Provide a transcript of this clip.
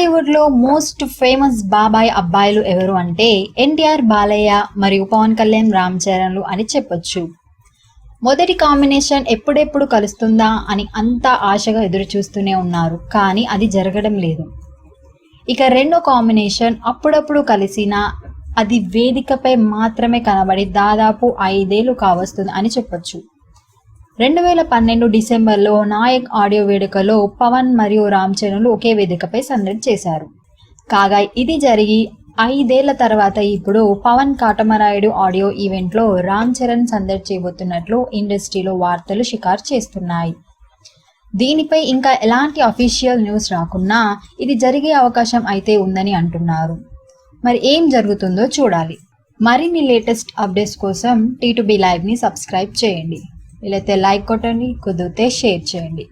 టాలీవుడ్లో most famous బాబాయ్ అబ్బాయిలు ఎవరు అంటే ఎన్టీఆర్ బాలయ్య మరియు పవన్ కళ్యాణ్ రామ్ చరణ్లు అని చెప్పొచ్చు. మొదటి కాంబినేషన్ ఎప్పుడెప్పుడు కలుస్తుందా అని అంతా ఆశగా ఎదురు చూస్తూనే ఉన్నారు కానీ అది జరగడం లేదు. ఇక రెండో కాంబినేషన్ అప్పుడప్పుడు కలిసిన అది వేదికపై మాత్రమే కనబడి దాదాపు ఐదేళ్ళు కావస్తుంది అని చెప్పొచ్చు. రెండు వేల పన్నెండు డిసెంబర్లో నాయక్ ఆడియో వేడుకలో పవన్ మరియు రామ్ చరణ్లు ఒకే వేదికపై సందడి చేశారు. కాగా ఇది జరిగి ఐదేళ్ళ తర్వాత ఇప్పుడు పవన్ కాటమరాయుడు ఆడియో ఈవెంట్లో రామ్ చరణ్ సందడి చేయబోతున్నట్లు ఇండస్ట్రీలో వార్తలు షికారు చేస్తున్నాయి. దీనిపై ఇంకా ఎలాంటి అఫీషియల్ న్యూస్ రాకున్నా ఇది జరిగే అవకాశం అయితే ఉందని అంటున్నారు. మరి ఏం జరుగుతుందో చూడాలి. మరిన్ని లేటెస్ట్ అప్డేట్స్ కోసం టీ టు బి లైవ్ని సబ్స్క్రైబ్ చేయండి. వీలైతే లైక్ కొట్టండి కుదిరితే షేర్ చేయండి.